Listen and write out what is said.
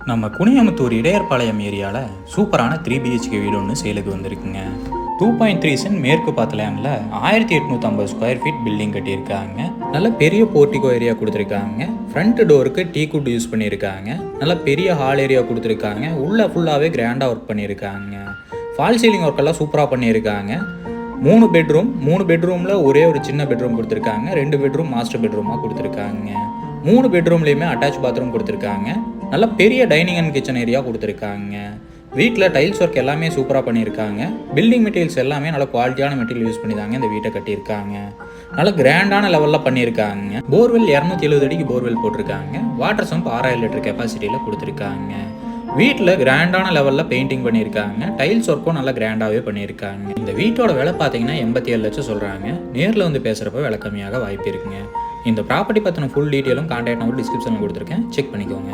நம்ம குனியமுத்தூர் இடையர்பாளையம் ஏரியாவில் சூப்பரான த்ரீ பிஹெச்கே வீடு ஒன்று சேலுக்கு வந்திருக்குங்க. டூ பாயிண்ட் த்ரீ சென்ட் மேற்கு பார்த்த ஆயிரத்தி ஆயிரத்தி எட்நூற்றம்பது ஸ்கொயர் ஃபீட் பில்டிங் கட்டியிருக்காங்க. நல்ல பெரிய போர்ட்டிகோ ஏரியா கொடுத்துருக்காங்க. ஃப்ரண்ட் டோருக்கு டீ குட் யூஸ் பண்ணியிருக்காங்க. நல்ல பெரிய ஹால் ஏரியா கொடுத்துருக்காங்க. உள்ளே ஃபுல்லாகவே கிராண்டாக ஒர்க் பண்ணியிருக்காங்க. ஃபால் சீலிங் ஒர்க்கெல்லாம் சூப்பராக பண்ணியிருக்காங்க. மூணு பெட்ரூம் மூணு பெட்ரூமில் ஒரே ஒரு சின்ன பெட்ரூம் கொடுத்துருக்காங்க. ரெண்டு பெட்ரூம் மாஸ்டர் பெட்ரூமாக கொடுத்துருக்காங்க. மூணு பெட்ரூம்லேயுமே அட்டாச் பாத்ரூம் கொடுத்துருக்காங்க. நல்ல பெரிய டைனிங் அண்ட் கிச்சன் ஏரியா கொடுத்துருக்காங்க. வீட்டில் டைல்ஸ் ஒர்க் எல்லாமே சூப்பராக பண்ணியிருக்காங்க. பில்டிங் மெட்டீரியல்ஸ் எல்லாமே நல்ல குவாலிட்டியான மெட்டீரியல் யூஸ் பண்ணி தாங்க இந்த வீட்டை கட்டியிருக்காங்க. நல்ல கிராண்டான லெவலில் பண்ணியிருக்காங்க. போர்வெல் இரநூத்தி எழுபது அடிக்கு போர்வெல் போட்டிருக்காங்க. வாட்டர் சம்ப் ஆறாயிரம் லிட்டர் கெப்பாசிட்டியில் கொடுத்துருக்காங்க. வீட்டில் கிராண்டான லெவலில் பெயிண்டிங் பண்ணியிருக்காங்க. டைல்ஸ் ஒர்க்கும் நல்லா கிராண்டாகவே பண்ணியிருக்காங்க. இந்த வீட்டோட விலை பார்த்தீங்கன்னா எண்பத்தி ஏழு லட்சம் சொல்கிறாங்க நேரில் வந்து பேசுகிறப்ப விலை கம்மியாக வாய்ப்பு இருக்குங்க. இந்த ப்ராப்பர்ட்டி பற்றின ஃபுல் டீட்டெயிலும் கான்டாக்ட் நம்பர் டிஸ்கிரிப்ஷனில் கொடுத்துருக்கேன். செக் பண்ணிக்கோங்க.